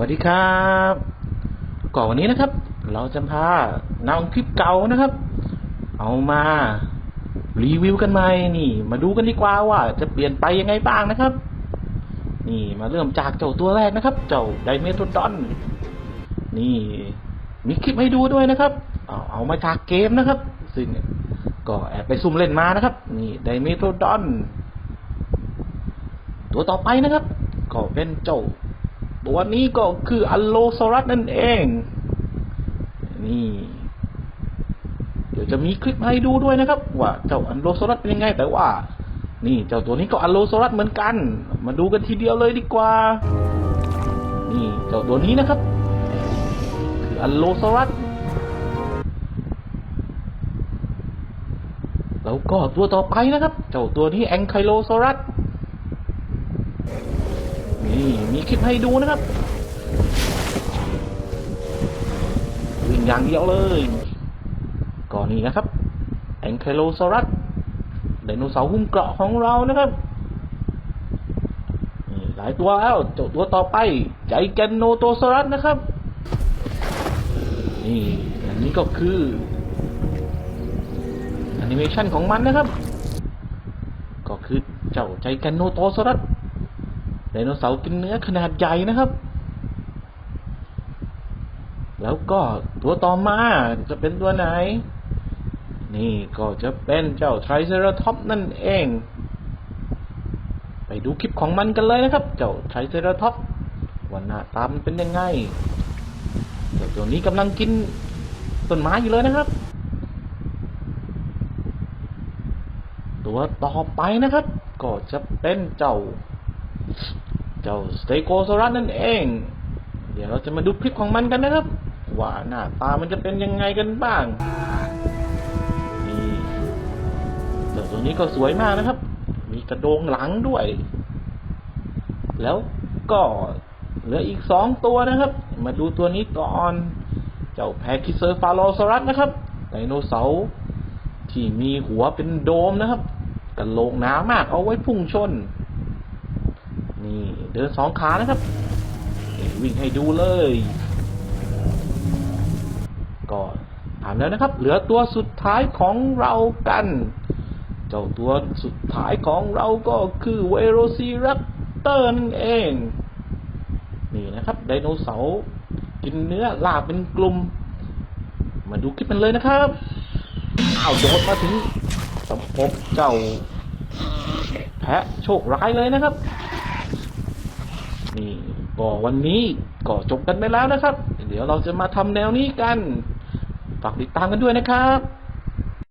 วัสดีครับก่อนวันนี้นะครับ เราจะพานำคลิปเก่านะครับ เอามารีวิวกันใหม่นี่ มาดูกันดีกว่าว่า จะเปลี่ยนไปยังไงบ้างนะครับ นี่มาเริ่มจากเจ้าตัวแรกนะครับ เจ้าไดเมทรดอนนี่มีคลิปให้ดูด้วยนะครับ เอาเอามาจากเกมนะครับ ซึ่งก็แอบไปซุ่มเล่นมานะครับ นี่ไดเมทรดอนตัวต่อไปนะครับ ก็เป็นเจ้า ตัวนี้ก็คืออัลโลซอรัสนั่นเอง นี่ เดี๋ยวจะมีคลิปให้ดูด้วยนะครับ ว่าเจ้าอัลโลซอรัสเป็นยังไง แต่ว่า นี่เจ้าตัวนี้ก็อัลโลซอรัสเหมือนกัน มาดูกันทีเดียวเลยดีกว่า นี่เจ้าตัวนี้นะครับ คืออัลโลซอรัสแล้วก็ตัวต่อไปนะครับ เจ้าตัวนี้แองไคโลซอรัส นี่มีคลิปให้ดูนะครับวิ่งอย่างเดียวเลยก่อนนี้นะครับแองเคโลซอรัสไดโนเสาร์หุ้มเกราะของเรานะครับหลายตัวแล้วเจ้าตัวต่อไป ใจแกนโนโตซอรัสนะครับ นี่อันนี้ก็คือแอนิเมชันของมันนะครับ ก็คือเจ้าใจแกนโนโตซอรัส ไดโนเสาร์กินเนื้อขนาดใหญ่นะครับ แล้วก็ตัวต่อมาจะเป็นตัวไหน นี่ก็จะเป็นเจ้าไทรเซราท็อปนั่นเอง ไปดูคลิปของมันกันเลยนะครับ เจ้าไทรเซราท็อปว่าหน้าตามันเป็นยังไงเจ้าตัวนี้กำลังกินต้นไม้อยู่เลยนะครับ ตัวต่อไปนะครับ ก็จะเป็นเจ้า เจ้าสเตโกซอรัสนั่นเอง เดี๋ยวเราจะมาดูคลิปของมันกันนะครับ ว่าหน้าตามันจะเป็นยังไงกันบ้างนี่เจ้าตัวนี้ก็สวยมากนะครับ มีกระโดงหลังด้วย แล้วก็เหลืออีกสองตัวนะครับ มาดูตัวนี้ก่อน เจ้าแพคิเซอร์ฟาโลซอรัสนะครับไดโนเสาร์ที่มีหัวเป็นโดมนะครับกระโหลกหนามากเอาไว้พุ่งชน นี่เดินสองขานะครับ วิ่งให้ดูเลย ก็ผ่านแล้วนะครับ เหลือตัวสุดท้ายของเรากัน เจ้าตัวสุดท้ายของเราก็คือเวโรซีรัปเตอร์นั่นเอง นี่นะครับไดโนเสาร์กินเนื้อลาเป็นกลุ่ม มาดูคลิปมันเลยนะครับอ้าวโดดมาถึงตะปบเจ้าแพะโชคร้ายเลยนะครับ นี่ก็วันนี้ก็จบกันไปแล้วนะครับ เดี๋ยวเราจะมาทำแนวนี้กัน ฝากติดตามกันด้วยนะครับ